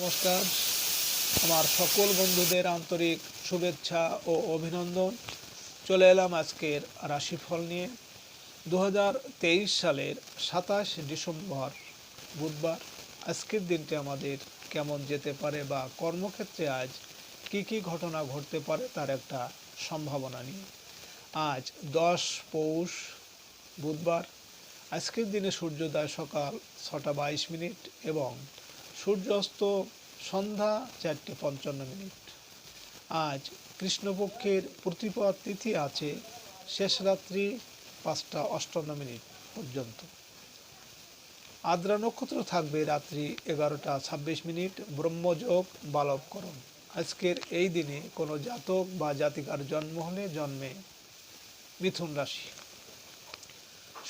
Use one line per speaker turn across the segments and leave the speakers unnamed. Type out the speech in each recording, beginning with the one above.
নমস্কার। আমার সকল বন্ধুদের আন্তরিক শুভেচ্ছা ও অভিনন্দন। চলে এলাম আজকের রাশিফল নিয়ে। দু হাজার তেইশ সালের সাতাশ ডিসেম্বর বুধবার। আজকের দিনটি আমাদের কেমন যেতে পারে বা কর্মক্ষেত্রে আজ কি কি ঘটনা ঘটতে পারে তার একটা সম্ভাবনা নিয়ে। আজ দশ পৌষ বুধবার। আজকের দিনে সূর্যোদয় সকাল ছটা বাইশ মিনিট এবং সূর্যাস্ত সন্ধ্যা চারটে পঞ্চান্ন মিনিট। আজ কৃষ্ণপক্ষের প্রতিপদ তিথি আছে শেষ রাত্রি পাঁচটা অষ্টান্ন মিনিট পর্যন্ত। আদ্রা নক্ষত্র থাকবে রাত্রি এগারোটা ছাব্বিশ মিনিট। ব্রহ্মযোগ বালবকরণ আজকের এই দিনে কোনো জাতক বা জাতিকার জন্ম হলে জন্মে মিথুন রাশি।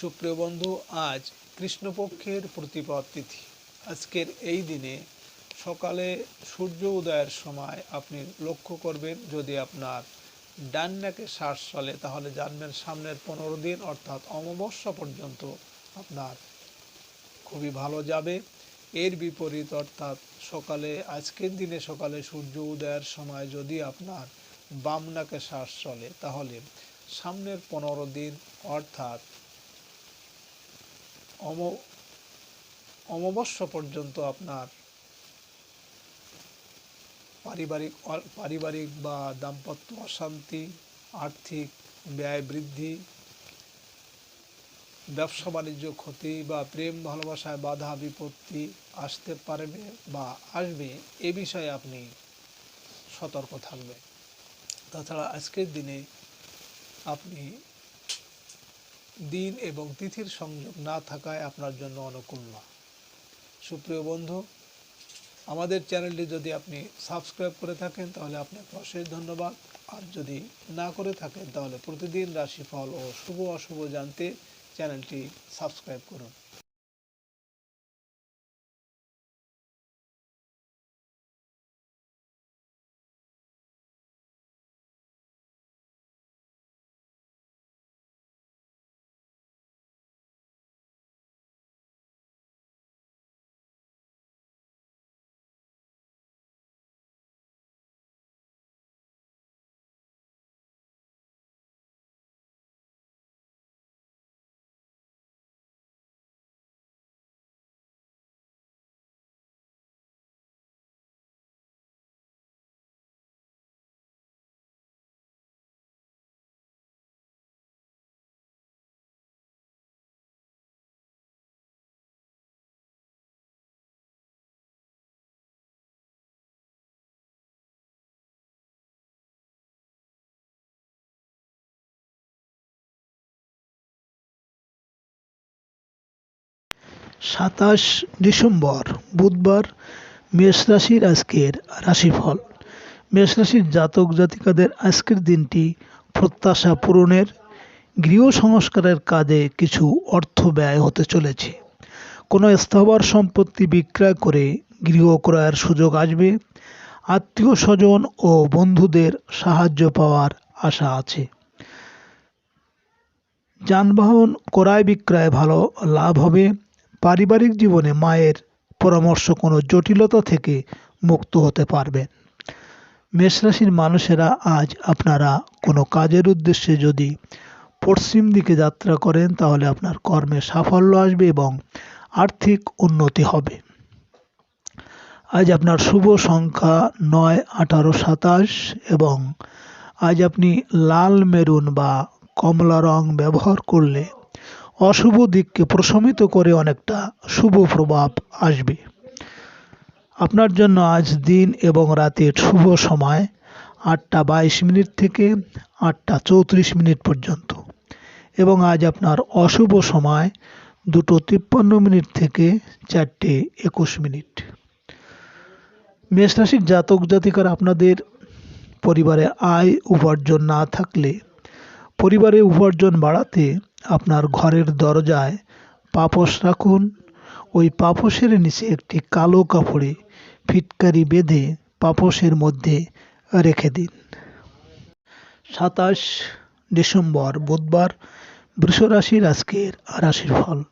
সুপ্রিয় বন্ধু, আজ কৃষ্ণপক্ষের প্রতিপদ তিথি। আজকের এই দিনে সকালে সূর্য উদয়ের সময় আপনি লক্ষ্য করবেন, যদি আপনার ডান নাকে শ্বাস চলে, তাহলে জানবেন সামনের পনেরো দিন, অর্থাৎ অমাবস্যা পর্যন্ত আপনার খুবই ভালো যাবে। এর বিপরীত, অর্থাৎ সকালে, আজকের দিনে সকালে সূর্য উদয়ের সময় যদি আপনার বাম নাকে শ্বাস চলে, তাহলে সামনের পনেরো দিন, অর্থাৎ অম অমাবস্যা পর্যন্ত আপনার পারিবারিক পারিবারিক বা দাম্পত্য অশান্তি, আর্থিক ব্যয় বৃদ্ধি, ব্যবসা বাণিজ্য ক্ষতি বা প্রেম ভালোবাসায় বাধা বিপত্তি আসতে পারবে বা আসবে, এ বিষয়ে আপনি সতর্ক থাকবেন। তাছাড়া আজকের দিনে আপনি দিন এবং তিথির সংযোগ না থাকায় আপনার জন্য অনুকূল না সুপ্রিয় বন্ধু, আমাদের চ্যানেলটি যদি আপনি সাবস্ক্রাইব করে থাকেন, তাহলে আপনাকে অশেষ ধন্যবাদ। আর যদি না করে থাকেন, তাহলে প্রতিদিন রাশিফল ও শুভ অশুভ জানতে চ্যানেলটি সাবস্ক্রাইব করুন। সাতাশ ডিসেম্বর, বুধবার, মেষ রাশির আজকের রাশিফল। মেষ রাশির জাতক জাতিকাদের আজকের দিনটি প্রত্যাশা পূরণের, গৃহ সংস্কারের কাজে কিছু অর্থ ব্যয় হতে চলেছে। কোনো স্থাবর সম্পত্তি বিক্রয় করে গৃহ ক্রয়ের সুযোগ আসবে। আত্মীয় স্বজন ও বন্ধুদের সাহায্য পাওয়ার আশা আছে। যানবাহন ক্রয় বিক্রয় ভালো লাভ হবে। পারিবারিক জীবনে মায়ের পরামর্শ কোনো জটিলতা থেকে মুক্ত হতে পারবেন মেষরাশির মানুষেরা আজ আপনারা কোনো কাজের উদ্দেশ্যে যদি পশ্চিম দিকে যাত্রা করেন, তাহলে আপনার কর্মে সাফল্য আসবে এবং আর্থিক উন্নতি হবে। আজ আপনার শুভ সংখ্যা নয়, আঠারো, সাতাশ এবং আজ আপনি লাল, মেরুন বা কমলা রং ব্যবহার করলে অশুভ দিককে প্রশমিত করে অনেকটা শুভ প্রভাব আসবে। আপনার জন্য আজ দিন এবং রাতের শুভ সময় আটটা বাইশ মিনিট থেকে আটটা চৌত্রিশ মিনিট পর্যন্ত। এবং আজ আপনার অশুভ সময় দুটো তিপ্পান্ন মিনিট থেকে চারটে একুশ মিনিট। মেষরাশির জাতক জাতিকার আপনাদের পরিবারে আয় উপার্জন না থাকলে পরিবারে উপার্জন বাড়াতে আপনার ঘরের দরজায় পাপোশ রাখুন। ওই পাপোশের নিচে একটি কালো কাপড়ে ফিটকারি বেঁধে পাপোশের মধ্যে রেখে দিন। সাতাশ ডিসেম্বর, বুধবার, বৃষরাশির আজকের রাশির ফল।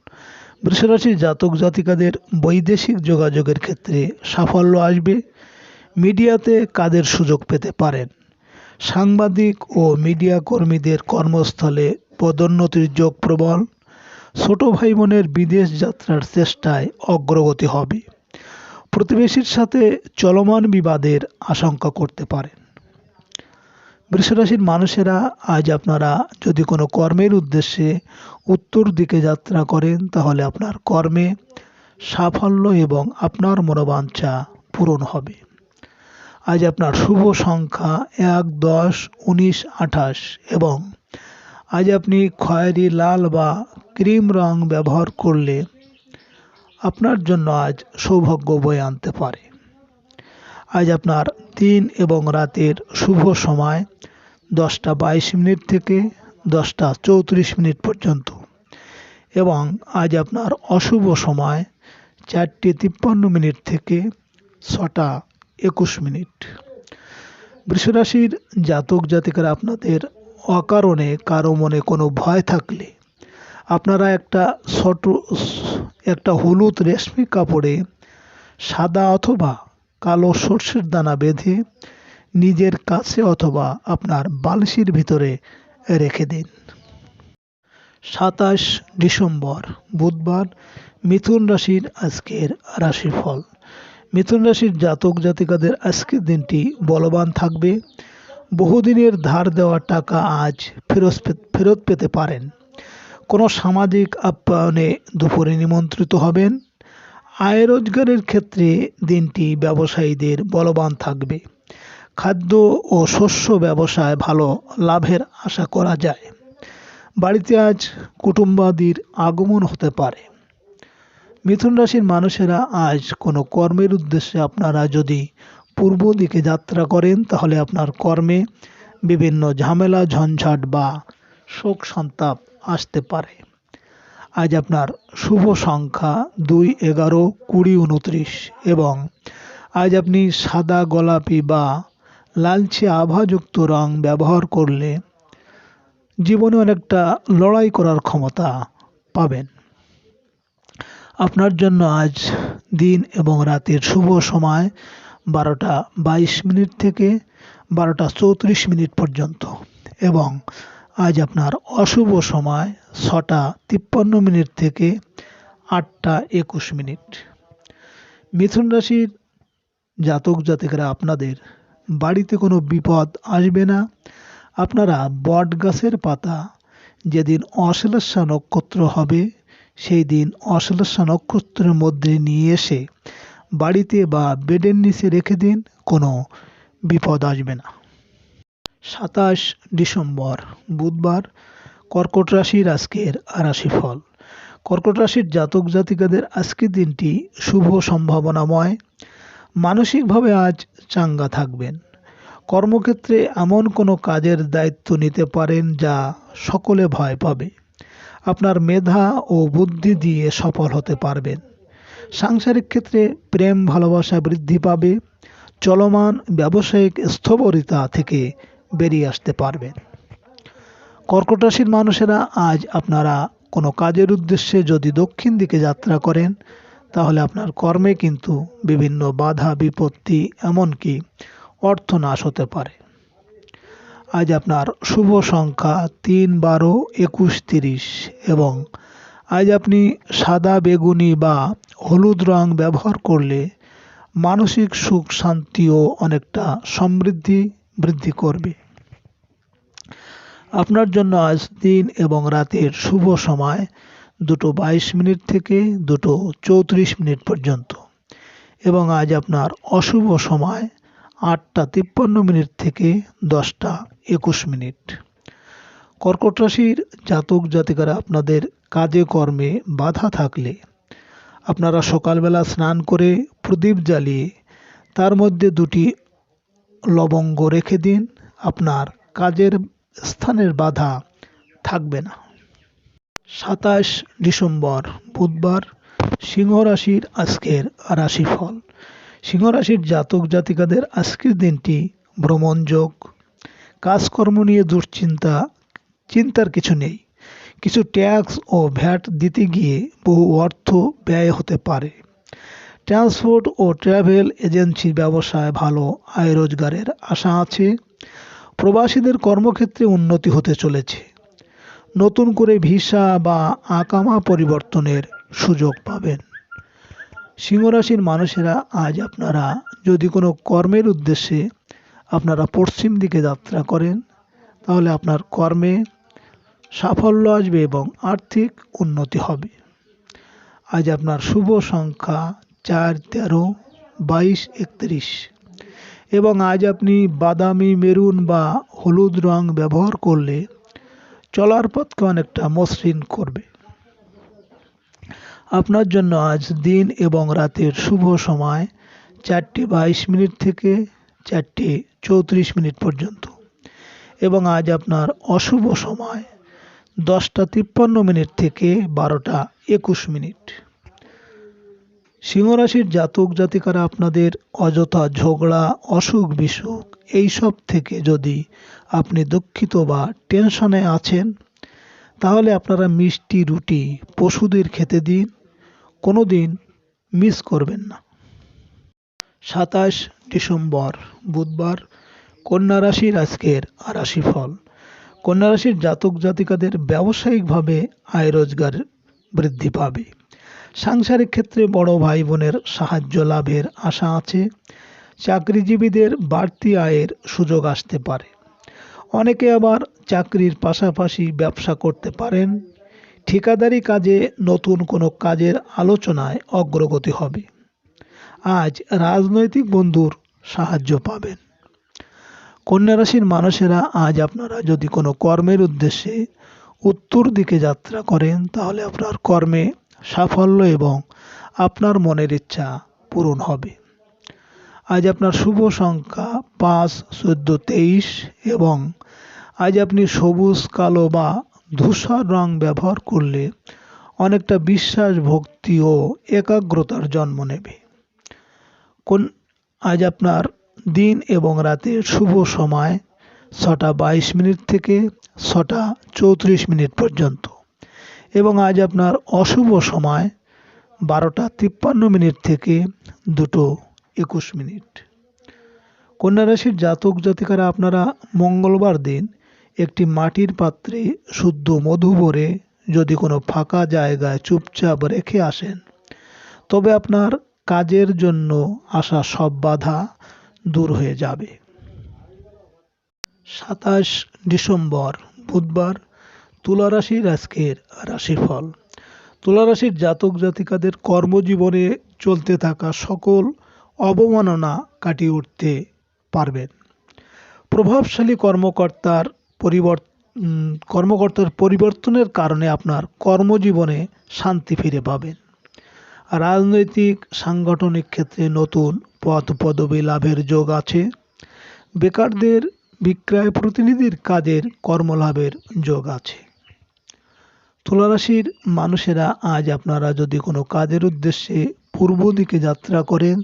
বৃষরাশির জাতক জাতিকাদের বৈদেশিক যোগাযোগের ক্ষেত্রে সাফল্য আসবে। মিডিয়াতে কাজের সুযোগ পেতে পারেন? সাংবাদিক ও মিডিয়া কর্মীদের কর্মস্থলে পদোন্নতির যোগ প্রবল। ছোট ভাই বোনের বিদেশ যাত্রার চেষ্টায় অগ্রগতি হবে। প্রতিবেশীর সাথে চলমান বিবাদের আশঙ্কা করতে পারেন। বৃষরাশির মানুষেরা, আজ আপনারা যদি কোনো কর্মের উদ্দেশ্যে উত্তর দিকে যাত্রা করেন, তাহলে আপনার কর্মে সাফল্য এবং আপনার মনোবাঞ্ছা পূরণ হবে। আজ আপনার শুভ সংখ্যা এক, দশ, উনিশ, আঠাশ এবং আজ আপনি খয়েরি লাল বা ক্রিম রং ব্যবহার করলে আপনার জন্য আজ সৌভাগ্য বয়ে আনতে পারে। আজ আপনার দিন এবং রাতের শুভ সময় দশটা বাইশ মিনিট থেকে দশটা চৌত্রিশ মিনিট পর্যন্ত এবং আজ আপনার অশুভ সময় চারটে তিপ্পান্ন মিনিট থেকে ছটা একুশ মিনিট। বৃষরাশির জাতক জাতিকারা আপনাদের অকারণে কারও মনে কোনো ভয় থাকলে। আপনারা একটা ছোট, একটা হলুদ রেশমি কাপড়ে সাদা অথবা কালো সর্ষের দানা বেঁধে নিজের কাছে অথবা আপনার বালিশের ভিতরে রেখে দিন। সাতাশ ডিসেম্বর, বুধবার, মিথুন রাশির আজকের রাশিফল। মিথুন রাশির জাতক জাতিকাদের আজকের দিনটি বলবান থাকবে। বহুদিনের ধার দেওয়া টাকা আজ ফেরত ফেরত পেতে পারেন। কোনো সামাজিক আপ্যায়নে দুপুরে নিমন্ত্রিত হবেন। আয় রোজগারের ক্ষেত্রে দিনটি ব্যবসায়ীদের বলবান থাকবে। খাদ্য ও শস্য ব্যবসায় ভালো লাভের আশা করা যায়। বাড়িতে আজ কুটুম্বাদির আগমন হতে পারে। মিথুন রাশির মানুষেরা আজ কোনো কর্মের উদ্দেশ্যে আপনারা যদি পূর্ব দিকে যাত্রা করেন, তাহলে আপনার কর্মে বিভিন্ন ঝামেলা, ঝঞ্ঝাট বা শোক সন্তাপ আসতে পারে। আজ আপনার শুভ সংখ্যা দুই, এগারো, কুড়ি, উনত্রিশ এবং আজ আপনি সাদা গোলাপি বা লালচে আভাযুক্ত রং ব্যবহার করলে জীবনে অনেকটা লড়াই করার ক্ষমতা পাবেন। আপনার জন্য আজ দিন এবং রাতের শুভ সময় বারোটা বাইশ মিনিট থেকে বারোটা চৌত্রিশ মিনিট পর্যন্ত। এবং আজ আপনার অশুভ সময় ছটা তিপ্পান্ন মিনিট থেকে আটটা একুশ মিনিট। মিথুন রাশির জাতক জাতিকেরা, আপনাদের বাড়িতে কোনো বিপদ আসবে না। আপনারা বট গাছের পাতা, যেদিন অশ্লেষা নক্ষত্র হবে, সেই দিন অশ্লেষা নক্ষত্রের মধ্যে নিয়ে এসে বাড়িতে বা বেডের নিচে রেখে দিন, কোনো বিপদ আসবে না। সাতাশ ডিসেম্বর, বুধবার, কর্কট রাশির আজকের রাশিফল কর্কট রাশির জাতক জাতিকাদের আজকের দিনটি শুভ সম্ভাবনাময়। মানসিকভাবে আজ চাঙ্গা থাকবেন। কর্মক্ষেত্রে এমন কোনো কাজের দায়িত্ব নিতে পারেন যা সকলে ভয় পাবে। আপনার মেধা ও বুদ্ধি দিয়ে সফল হতে পারবেন। সাংসারিক ক্ষেত্রে প্রেম, ভালোবাসা বৃদ্ধি পাবে, চলমান ব্যবসায়িক স্থবরিতা থেকে বেরিয়ে আসতে পারবেন কর্কট রাশির মানুষেরা আজ আপনারা কোনো কাজের উদ্দেশ্যে যদি দক্ষিণ দিকে যাত্রা করেন, তাহলে আপনার কর্মে কিন্তু বিভিন্ন বাধা, বিপত্তি, এমনকি অর্থনাশ হতে পারে। আজ আপনার শুভ সংখ্যা তিন, বারো, একুশ, তিরিশ এবং আজ আপনি সাদা, বেগুনি বা হলুদ রং ব্যবহার করলে মানসিক সুখ, শান্তিও অনেকটা সমৃদ্ধি বৃদ্ধি করবে। আপনার জন্য আজ দিন এবং রাতের শুভ সময় দুটো বাইশ মিনিট থেকে দুটো চৌত্রিশ মিনিট পর্যন্ত। এবং আজ আপনার অশুভ সময় আটটা তিপ্পান্ন মিনিট থেকে দশটা একুশ মিনিট। কর্কট রাশির জাতক জাতিকারা আপনাদের কাজে কর্মে বাধা থাকলে আপনারা সকালবেলা স্নান করে প্রদীপ জ্বালিয়ে তার মধ্যে দুটি লবঙ্গ রেখে দিন, আপনার কাজের স্থানের বাধা থাকবে না। সাতাশ ডিসেম্বর, বুধবার সিংহ রাশির আজকের রাশিফল। সিংহ রাশির জাতক জাতিকাদের আজকের দিনটি ভ্রমণযোগ, কাজকর্ম নিয়ে দুশ্চিন্তা, চিন্তার কিছু নেই। কিছু ট্যাক্স ও ভ্যাট দিতে গিয়ে বহু অর্থ ব্যয় হতে পারে। ট্রান্সপোর্ট ও ট্রাভেল এজেন্সির ব্যবসায় ভালো আয় রোজগারের আশা আছে। প্রবাসীদের কর্মক্ষেত্রে উন্নতি হতে চলেছে। নতুন করে ভিসা বা আকামা পরিবর্তনের সুযোগ পাবেন। সিংহরাশির মানুষেরা, আজ আপনারা যদি কোনো কর্মের উদ্দেশ্যে আপনারা পশ্চিম দিকে যাত্রা করেন, তাহলে আপনার কর্মে সাফল্য আসবে এবং আর্থিক উন্নতি হবে। আজ আপনার শুভ সংখ্যা চার, তেরো, বাইশ, একত্রিশ। এবং আজ আপনি বাদামি, মেরুন বা হলুদ রং ব্যবহার করলে চলার পথকে অনেকটা মসৃণ করবে। আপনার জন্য আজ দিন এবং রাতের শুভ সময় চারটে বাইশ মিনিট থেকে চারটে চৌত্রিশ মিনিট পর্যন্ত। এবং আজ আপনার অশুভ সময় দশটা তিপ্পান্ন মিনিট থেকে বারোটা একুশ মিনিট। সিংহরাশির জাতক জাতিকারা আপনাদের অযথা ঝগড়া, অসুখ, বিসুখ এইসব থেকে যদি আপনি দুঃখিত বা টেনশনে আছেন, তাহলে আপনারা মিষ্টি রুটি পশুদের খেতে দিন কোনো দিন মিস করবেন না। সাতাশ ডিসেম্বর, বুধবার, কন্যা রাশির আজকের রাশিফল কন্যা রাশির জাতক জাতিকাদের ব্যবসায়িকভাবে আয় রোজগার বৃদ্ধি পাবে। সাংসারিক ক্ষেত্রে বড় ভাই বোনের সাহায্য লাভের আশা আছে। চাকরিজীবীদের বাড়তি আয়ের সুযোগ আসতে পারে। অনেকে আবার চাকরির পাশাপাশি ব্যবসা করতে পারেন। ঠিকাদারি কাজে নতুন কোনো কাজের আলোচনায় অগ্রগতি হবে। আজ রাজনৈতিক বন্ধুর সাহায্য পাবেন। কন্যা রাশির মানুষেরা আজ আপনারা যদি কোনো কর্মের উদ্দেশ্যে উত্তর দিকে যাত্রা করেন, তাহলে আপনার কর্মে সাফল্য এবং আপনার মনের ইচ্ছা পূরণ হবে। আজ আপনার শুভ সংখ্যা পাঁচ, চোদ্দ, তেইশ এবং আজ আপনি সবুজ, কালো বা ধূসর রং ব্যবহার করলে অনেকটা বিশ্বাস, ভক্তি ও একাগ্রতার জন্ম নেবে। কোন আজ আপনার দিন এবং রাতের শুভ সময় ছটা বাইশ মিনিট থেকে ছটা চৌত্রিশ মিনিট পর্যন্ত। এবং আজ আপনার অশুভ সময় বারোটা তিপ্পান্ন মিনিট থেকে দুটো একুশ মিনিট। কন্যা রাশির জাতক জাতিকারা আপনারা মঙ্গলবার দিন একটি মাটির পাত্রে শুদ্ধ মধু ভরে যদি কোনো ফাঁকা জায়গায় চুপচাপ রেখে আসেন, তবে আপনার কাজের জন্য আসা সব বাধা দূর হয়ে যাবে। সাতাশ ডিসেম্বর, বুধবার তুলা রাশির আজকের রাশিফল। তুলা রাশির জাতক জাতিকাদের কর্মজীবনে চলতে থাকা সকল অবমাননা কাটিয়ে উঠতে পারবেন। প্রভাবশালী কর্মকর্তার পরিবর্তন কর্মকর্তার পরিবর্তনের কারণে আপনার কর্মজীবনে শান্তি ফিরে পাবেন। রাজনৈতিক, সাংগঠনিক ক্ষেত্রে নতুন পদ পদবি লাভের যোগ আছে। বেকারদের বিক্রয় প্রতিনিধির কাজের কর্মলাভের যোগ আছে। তুলারাশির মানুষেরা আজ আপনারা যদি কোনো কাজের উদ্দেশ্যে পূর্ব দিকে যাত্রা করেন,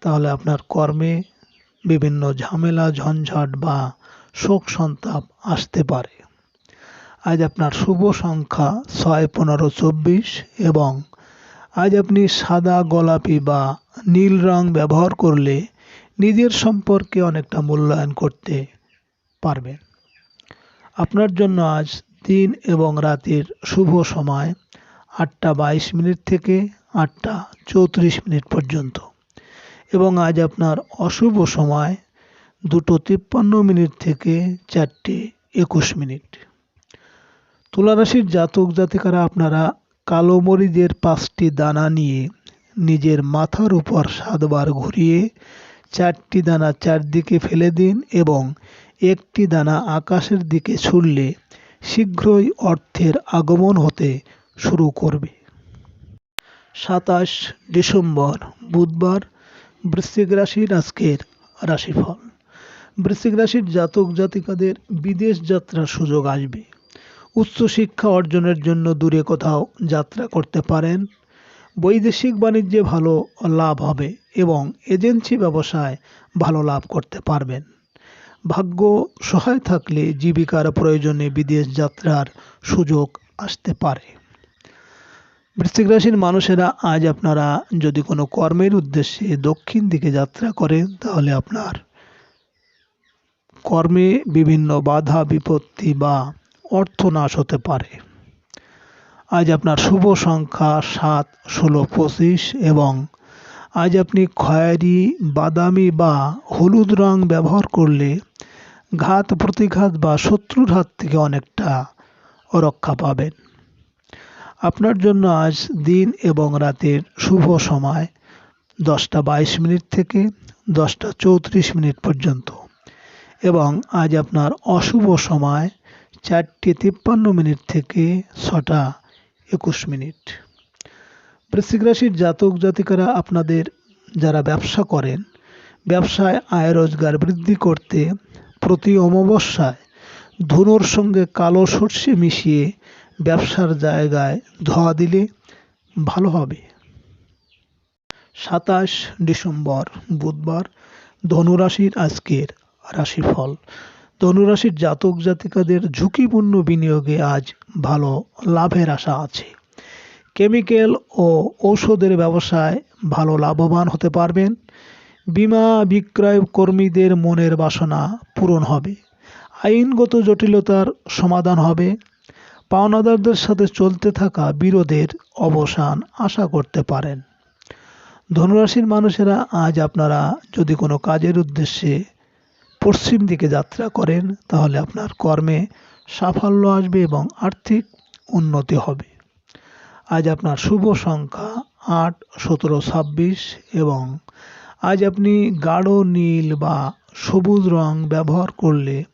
তাহলে আপনার কর্মে বিভিন্ন ঝামেলা, ঝঞ্ঝাট বা শোক সন্তাপ আসতে পারে। আজ আপনার শুভ সংখ্যা ছয়, পনেরো, চব্বিশ এবং আজ আপনি সাদা, গোলাপি বা নীল রং ব্যবহার করলে নিজের সম্পর্কে অনেকটা মূল্যায়ন করতে পারবেন আপনার জন্য আজ দিন এবং রাতের শুভ সময় আটটা বাইশ মিনিট থেকে আটটা চৌত্রিশ মিনিট পর্যন্ত। এবং আজ আপনার অশুভ সময় দুটো তিপ্পান্ন মিনিট থেকে চারটে একুশ মিনিট। তুলারাশির জাতক জাতিকারা আপনারা কালো মরিচের পাঁচটি দানা নিয়ে নিজের মাথার উপর সাতবার ঘুরিয়ে চারটি দানা চারদিকে ফেলে দিন এবং একটি দানা আকাশের দিকে ছুড়লে শীঘ্রই অর্থের আগমন হতে শুরু করবে। সাতাশ ডিসেম্বর, বুধবার, বৃশ্চিক রাশির আজকের রাশিফল। বৃশ্চিক রাশির জাতক জাতিকাদের বিদেশ যাত্রার সুযোগ আসবে। উচ্চশিক্ষা অর্জনের জন্য দূরে কোথাও যাত্রা করতে পারেন। বৈদেশিক বাণিজ্যে ভালো লাভ হবে এবং এজেন্সি ব্যবসায় ভালো লাভ করতে পারবেন। ভাগ্য সহায় থাকলে জীবিকার প্রয়োজনে বিদেশ যাত্রার সুযোগ আসতে পারে। বৃশ্চিক রাশির মানুষেরা আজ আপনারা যদি কোনো কর্মের উদ্দেশ্যে দক্ষিণ দিকে যাত্রা করেন, তাহলে আপনার কর্মে বিভিন্ন বাধা, বিপত্তি বা অর্থনাশ হতে পারে। আজ আপনার শুভ সংখ্যা সাত, ষোলো, পঁচিশ এবং আজ আপনি খয়েরি, বাদামি বা হলুদ রং ব্যবহার করলে ঘাত, প্রতিঘাত বা শত্রুর হাত থেকে অনেকটা রক্ষা পাবেন। আপনার জন্য আজ দিন এবং রাতের শুভ সময় দশটা বাইশ মিনিট থেকে দশটা চৌত্রিশ মিনিট পর্যন্ত এবং আজ আপনার অশুভ সময় চারটে তিপ্পান্ন মিনিট থেকে ছটা একুশ মিনিট। বৃশ্চিক রাশির জাতক জাতিকারা আপনাদের যারা ব্যবসা করেন, ব্যবসায় আয় রোজগার বৃদ্ধি করতে প্রতি অমাবস্যায় ধনুর সঙ্গে কালো সর্ষে মিশিয়ে ব্যবসার জায়গায় ধোয়া দিলে ভালো হবে। সাতাশ ডিসেম্বর, বুধবার, ধনুরাশির আজকের রাশিফল। ধনুরাশির জাতক জাতিকাদের ঝুঁকিপূর্ণ বিনিয়োগে আজ ভালো লাভের আশা আছে। কেমিক্যাল ও ঔষধের ব্যবসায় ভালো লাভবান হতে পারবেন। বিমা বিক্রয় কর্মীদের মনের বাসনা পূরণ হবে। আইনগত জটিলতার সমাধান হবে। পাওনাদারদের সাথে চলতে থাকা বিরোধের অবসান আশা করতে পারেন। ধনুরাশির মানুষেরা আজ আপনারা যদি কোনো কাজের উদ্দেশ্যে পশ্চিম দিকে যাত্রা করেন, তাহলে আপনার কর্মে সাফল্য আসবে এবং আর্থিক উন্নতি হবে। আজ আপনার শুভ সংখ্যা আট, সতেরো, ছাব্বিশ এবং আজ আপনি গাঢ় নীল বা সবুজ রং ব্যবহার করলে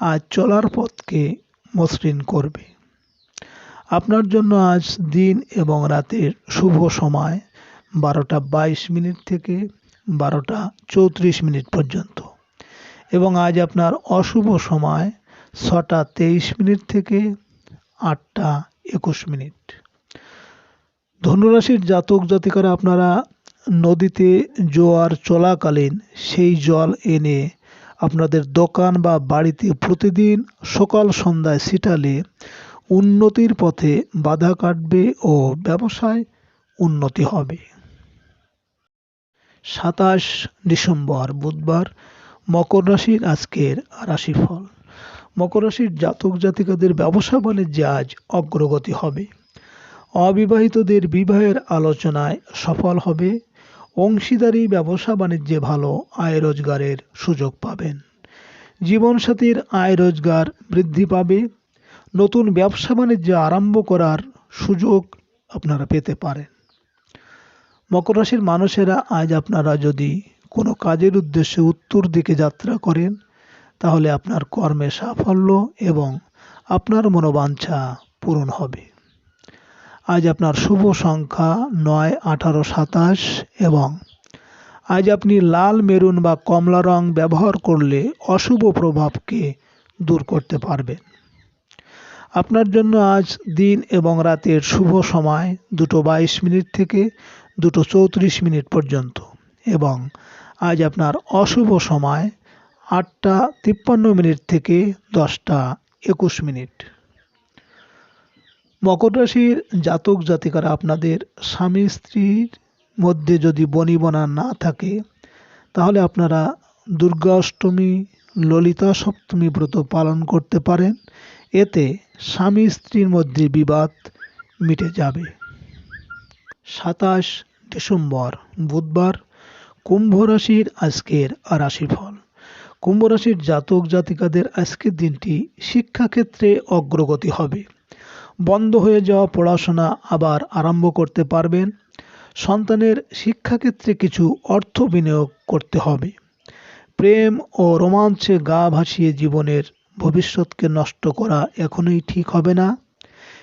আজ চলার পথকে মসৃণ করবে। আপনার জন্য আজ দিন এবং রাতের শুভ সময় বারোটা বাইশ মিনিট থেকে বারোটা চৌত্রিশ মিনিট পর্যন্ত। এবং আজ আপনার অশুভ সময় ছটা তেইশ মিনিট থেকে আটটা একুশ মিনিট। ধনুরাশির জাতক জাতিকারা, আপনারা নদীতে জোয়ার চলাকালীন সেই জল এনে আপনাদের দোকান বা বাড়িতে প্রতিদিন সকাল সন্ধ্যায় ছিটালে উন্নতির পথে বাধা কাটবে ও ব্যবসায় উন্নতি হবে। সাতাশ ডিসেম্বর, বুধবার মকর রাশির আজকের রাশিফল। মকর রাশির জাতক জাতিকাদের ব্যবসা বাণিজ্যে আজ অগ্রগতি হবে। অবিবাহিতদের বিবাহের আলোচনায় সফল হবে। অংশীদারি ব্যবসা বাণিজ্যে ভালো আয় রোজগারের সুযোগ পাবেন। জীবনসাথীর আয় রোজগার বৃদ্ধি পাবে। নতুন ব্যবসা বাণিজ্যে আরম্ভ করার সুযোগ আপনারা পেতে পারেন। মকর রাশির মানুষেরা আজ আপনারা যদি কোনো কাজের উদ্দেশ্যে উত্তর দিকে যাত্রা করেন, তাহলে আপনার কর্মে সাফল্য এবং আপনার মনোবাঞ্ছা পূরণ হবে। আজ আপনার শুভ সংখ্যা নয়, আঠারো, সাতাশ এবং আজ আপনি লাল, মেরুন বা কমলা রং ব্যবহার করলে অশুভ প্রভাবকে দূর করতে পারবেন। আপনার জন্য আজ দিন এবং রাতের শুভ সময় দুটো বাইশ মিনিট থেকে দুটো চৌত্রিশ মিনিট পর্যন্ত এবং আজ আপনার অশুভ সময় আটটা তিপ্পান্ন মিনিট থেকে দশটা একুশ মিনিট। মকর রাশির জাতক জাতিকারা আপনাদের স্বামী স্ত্রীর মধ্যে যদি বনিবনা না থাকে, তাহলে আপনারা দুর্গা অষ্টমী, ললিতা সপ্তমী ব্রত পালন করতে পারেন। এতে স্বামী স্ত্রীর মধ্যে বিবাদ মিটে যাবে। সাতাশ ডিসেম্বর, বুধবার। কুম্ভ রাশির আজকের রাশিফল। কুম্ভ রাশির জাতক জাতিকাদের আজকের দিনটি শিক্ষাক্ষেত্রে অগ্রগতি হবে। বন্ধ হয়ে যাওয়া পড়াশোনা আবার আরম্ভ করতে পারবেন। সন্তানের শিক্ষাক্ষেত্রে কিছু অর্থ বিনিয়োগ করতে হবে। প্রেম ও রোমাঞ্চে গা ভাসিয়ে জীবনের ভবিষ্যৎকে নষ্ট করা এখনই ঠিক হবে না।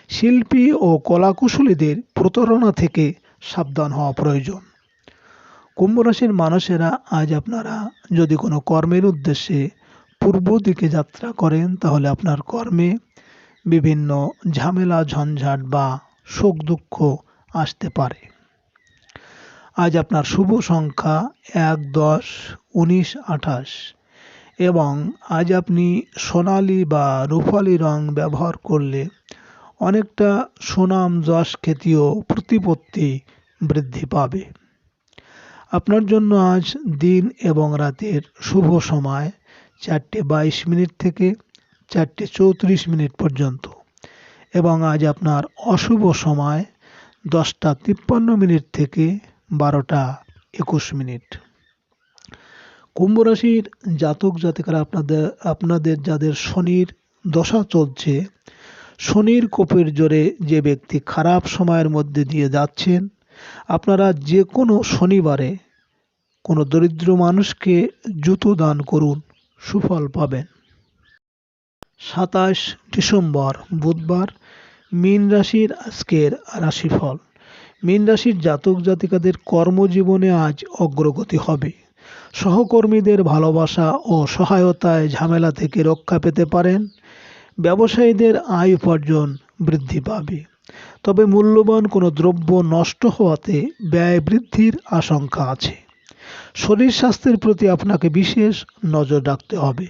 শিল্পী ও কলাকুশলীদের প্রতারণা থেকে সাবধান হওয়া প্রয়োজন। কুম্ভ রাশির মানুষেরা আজ আপনারা যদি কোনো কর্মের উদ্দেশ্যে পূর্ব দিকে যাত্রা করেন, তাহলে আপনার কর্মে বিভিন্ন ঝামেলা, ঝঞ্ঝাট বা শোক দুঃখ আসতে পারে। আজ আপনার শুভ সংখ্যা এক, দশ, উনিশ, আঠাশ এবং আজ আপনি সোনালি বা রূপালি রং ব্যবহার করলে অনেকটা সুনাম, যশ, খ্যাতি ও প্রতিপত্তি বৃদ্ধি পাবে। আপনার জন্য আজ দিন এবং রাতের শুভ সময় চারটে বাইশ মিনিট থেকে চারটে চৌত্রিশ মিনিট পর্যন্ত। এবং আজ আপনার অশুভ সময় দশটা তিপ্পান্ন মিনিট থেকে বারোটা একুশ মিনিট। কুম্ভ রাশির জাতক জাতিকারা আপনাদের আপনাদের যাদের শনির দশা চলছে, শনির কোপের জোরে যে ব্যক্তি খারাপ সময়ের মধ্যে দিয়ে যাচ্ছেন আপনারা যে কোনো শনিবারে কোনো দরিদ্র মানুষকে জুতো দান করুন, সুফল পাবেন। সাতাশ ডিসেম্বর, বুধবার, মীন রাশির আজকের রাশিফল। মীন রাশির জাতক জাতিকাদের কর্মজীবনে আজ অগ্রগতি হবে। সহকর্মীদের ভালোবাসা ও সহায়তায় ঝামেলা থেকে রক্ষা পেতে পারেন। ব্যবসায়ীদের আয় উপার্জন বৃদ্ধি পাবে। তবে মূল্যবান কোনো দ্রব্য নষ্ট হওয়াতে ব্যয় বৃদ্ধির আশঙ্কা আছে। শরীর স্বাস্থ্যের প্রতি আপনাকে বিশেষ নজর রাখতে হবে।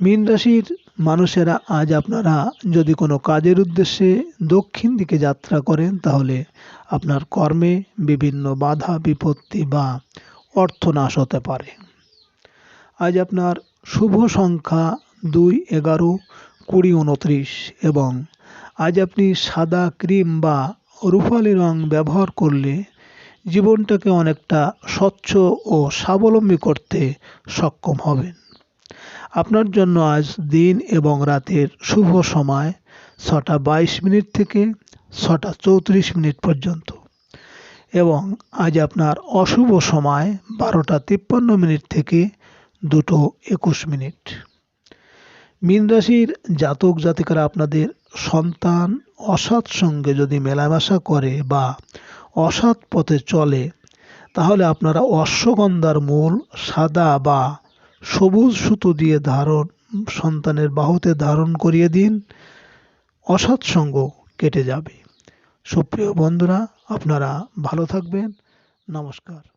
মীন রাশির মানুষেরা আজ আপনারা যদি কোনো কাজের উদ্দেশ্যে দক্ষিণ দিকে যাত্রা করেন, তাহলে আপনার কর্মে বিভিন্ন বাধা, বিপত্তি বা অর্থনাশ হতে পারে। আজ আপনার শুভ সংখ্যা দুই এগারো কুড়ি উনত্রিশ এবং আজ আপনি সাদা ক্রিম বা রূপালি রং ব্যবহার করলে জীবনটাকে অনেকটা স্বচ্ছ ও স্বাবলম্বী করতে সক্ষম হবেন। আপনার জন্য আজ দিন এবং রাতের শুভ সময় ছটা বাইশ মিনিট থেকে ছটা চৌত্রিশ মিনিট পর্যন্ত এবং আজ আপনার অশুভ সময় বারোটা তিপ্পান্ন মিনিট থেকে দুটো একুশ মিনিট। মীন রাশির জাতক জাতিকারা আপনাদের সন্তান অসৎ সঙ্গে যদি মেলামেশা করে বা অসৎ পথে চলে, তাহলে আপনারা অশ্বগন্ধার মূল সাদা বা সবুজ সুতো দিয়ে ধারণ, সন্তানের বাহুতে ধারণ করিয়ে দিন, অসৎ সঙ্গ কেটে যাবে। সুপ্রিয় বন্ধুরা, আপনারা ভালো থাকবেন। নমস্কার।